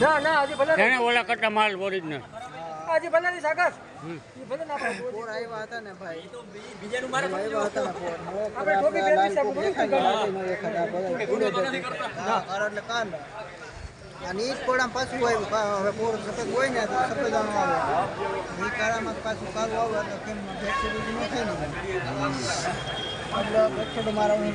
ના ના આજે ભલે એને ઓલા કરતા માલ ઓરિજિનલ હજી ભલે ની સાગર ભલે ના પોર આવ્યા હતા ને ભાઈ. બીજાનું મારે આવ્યા હતા પોર. આપણે ટોપી પહેરી છે, બોલી હા કાળા એટલે કાન અને પોડામ પાછું આવ્યું. હવે પોર સફેદ હોય ને તો સફેદ આમ આવે. ઈ કાળામાં પાછું કાળું આવે તો કેમ બીજું ન થાય ને એટલે બેઠેડો મારા હું.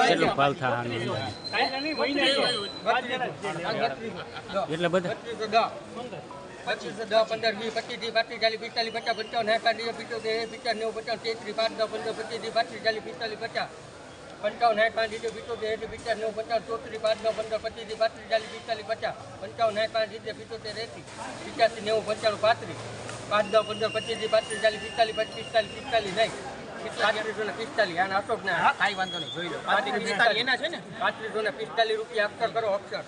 કેટલું ભાવ થવાનું એટલે બધા પચીસ દસ પંદર વીસ પચીસ ત્રીસ પાંત્રીસ ચાલીસ પિસ્તાલીસ પચાસ પંચાવન સાઠ પચાસ તેત્રીસ પાંચ દસ પંદર પચીસ ત્રીસ પાંત્રીસ ચાલીસ પિસ્તાલીસ પચાસ પંચાવન સાઠ પાંચ રીતે પિત્તોતેર એસી પચાસ નવ પચાસ ચોત્રીસ પાંચ નવ પંદર પચીસ ત્રીસ પાંત્રીસ ચાલીસ પિસ્તાલીસ પચાસ. પંચાવન સાઠ પાંચ રીતે પિત્તોતેર એસી. પિત્યાસી નેવું પંચાણું પાંત્રીસ. પાંચ નવ પંદર પચીસ ત્રીસ પાંત્રીસ ચાલીસ પિસ્તાલીસ પિસ્તાલીસ પિસ્તાલીસ નહીં. પાંત્રીસો ને પિસ્તાલીસ આના અશોક ને. હા કાંઈ વાંધો નહીં જોઈ લો. પાંત્રીસ પિસ્તાલીસ એના છે ને? પાંત્રીસો ને પિસ્તાલીસ રૂપિયા અક્ષર કરો અક્ષર.